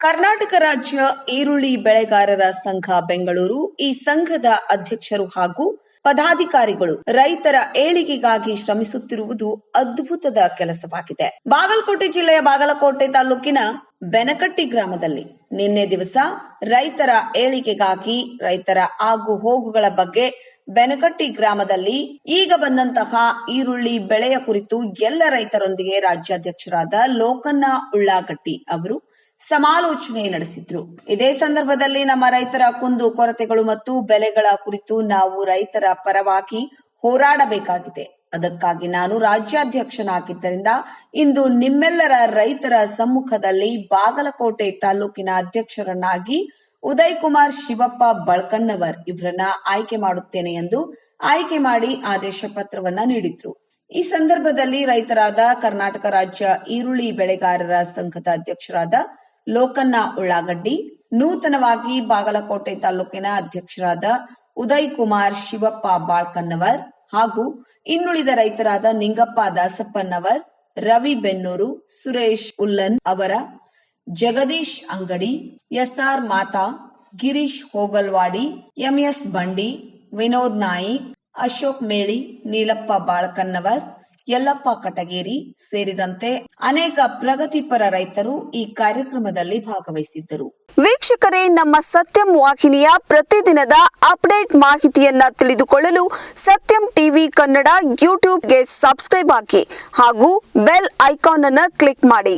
ಕರ್ನಾಟಕ ರಾಜ್ಯ ಈರುಳ್ಳಿ ಬೆಳೆಗಾರರ ಸಂಘ ಬೆಂಗಳೂರು ಈ ಸಂಘದ ಅಧ್ಯಕ್ಷರು ಹಾಗೂ ಪದಾಧಿಕಾರಿಗಳು ರೈತರ ಏಳಿಗೆಗಾಗಿ ಶ್ರಮಿಸುತ್ತಿರುವುದು ಅದ್ಭುತದ ಕೆಲಸವಾಗಿದೆ. ಬಾಗಲಕೋಟೆ ಜಿಲ್ಲೆಯ ಬಾಗಲಕೋಟೆ ತಾಲೂಕಿನ ಬೆನಕಟ್ಟಿ ಗ್ರಾಮದಲ್ಲಿ ನಿನ್ನೆ ದಿವಸ ರೈತರ ಏಳಿಗೆಗಾಗಿ ರೈತರ ಆಗು ಹೋಗುಗಳ ಬಗ್ಗೆ ಬೆನಕಟ್ಟಿ ಗ್ರಾಮದಲ್ಲಿ ಈಗ ಬಂದಂತಹ ಈರುಳ್ಳಿ ಬೆಳೆಯ ಕುರಿತು ಎಲ್ಲ ರೈತರೊಂದಿಗೆ ರಾಜ್ಯಾಧ್ಯಕ್ಷರಾದ ಲೋಕನ್ನ ಉಳ್ಳಾಗಟ್ಟಿ ಅವರು ಸಮಾಲೋಚನೆ ನಡೆಸಿದ್ರು. ಇದೇ ಸಂದರ್ಭದಲ್ಲಿ ನಮ್ಮ ರೈತರ ಕುಂದು ಕೊರತೆಗಳು ಮತ್ತು ಬೆಲೆಗಳ ಕುರಿತು ನಾವು ರೈತರ ಪರವಾಗಿ ಹೋರಾಡಬೇಕಾಗಿದೆ. ಅದಕ್ಕಾಗಿ ನಾನು ರಾಜ್ಯಾಧ್ಯಕ್ಷನಾಗಿದ್ದರಿಂದ ಇಂದು ನಿಮ್ಮೆಲ್ಲರ ರೈತರ ಸಮ್ಮುಖದಲ್ಲಿ ಬಾಗಲಕೋಟೆ ತಾಲೂಕಿನ ಅಧ್ಯಕ್ಷರನ್ನಾಗಿ ಉದಯ್ ಕುಮಾರ್ ಶಿವಪ್ಪ ಬಳ್ಕನ್ನವರ್ ಇವರನ್ನ ಆಯ್ಕೆ ಮಾಡುತ್ತೇನೆ ಎಂದು ಆಯ್ಕೆ ಮಾಡಿ ಆದೇಶ ಪತ್ರವನ್ನ ನೀಡಿದ್ರು. ಈ ಸಂದರ್ಭದಲ್ಲಿ ರೈತರಾದ ಕರ್ನಾಟಕ ರಾಜ್ಯ ಈರುಳ್ಳಿ ಬೆಳೆಗಾರರ ಸಂಘದ ಅಧ್ಯಕ್ಷರಾದ ಲೋಕನ್ನ ಉಳ್ಳಾಗಡ್ಡಿ, ನೂತನವಾಗಿ ಬಾಗಲಕೋಟೆ ತಾಲೂಕಿನ ಅಧ್ಯಕ್ಷರಾದ ಉದಯ್ ಕುಮಾರ್ ಶಿವಪ್ಪ ಬಾಳ್ಕನ್ನವರ್ ಹಾಗೂ ಇನ್ನುಳಿದ ರೈತರಾದ ನಿಂಗಪ್ಪ ದಾಸಪ್ಪನವರ್, ರವಿ ಬೆನ್ನೂರು, ಸುರೇಶ್ ಉಲ್ಲನ್ ಅವರ, Jagadish Angadi, S R Mata, Girish Hogalwadi, M S Bandi, Vinod Naik, Ashok ಮೇಳಿ, Neelappa ಬಾಳಕನ್ನವರ್ Yallappa Katageri ಸೇರಿದಂತೆ ಅನೇಕ ಪ್ರಗತಿಪರ ರೈತರು ಈ ಕಾರ್ಯಕ್ರಮದಲ್ಲಿ ಭಾಗವಹಿಸಿದ್ದರು. ವೀಕ್ಷಕರೇ, ನಮ್ಮ ಸತ್ಯಂ ವಾಹಿನಿಯ ಪ್ರತಿದಿನದ ಅಪ್ಡೇಟ್ ಮಾಹಿತಿಯನ್ನ ತಿಳಿದುಕೊಳ್ಳಲು ಸತ್ಯಂ ಟಿವಿ ಕನ್ನಡ ಯೂಟ್ಯೂಬ್ಗೆ ಸಬ್ಸ್ಕ್ರೈಬ್ ಹಾಕಿ ಹಾಗೂ ಬೆಲ್ ಐಕಾನ್ ಅನ್ನು ಕ್ಲಿಕ್ ಮಾಡಿ.